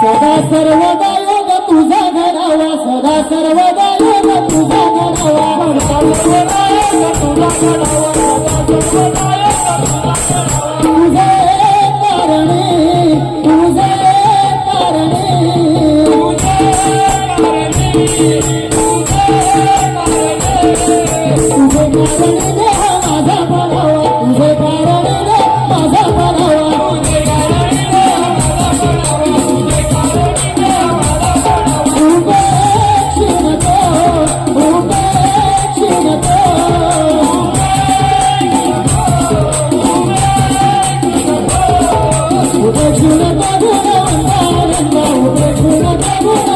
सदा सर्वदा योग तुझा घडावा सदा सर्वदा योग तुझा घडावा तुझे कारणे तुझे कारणे. तुझे कारणे. Oh,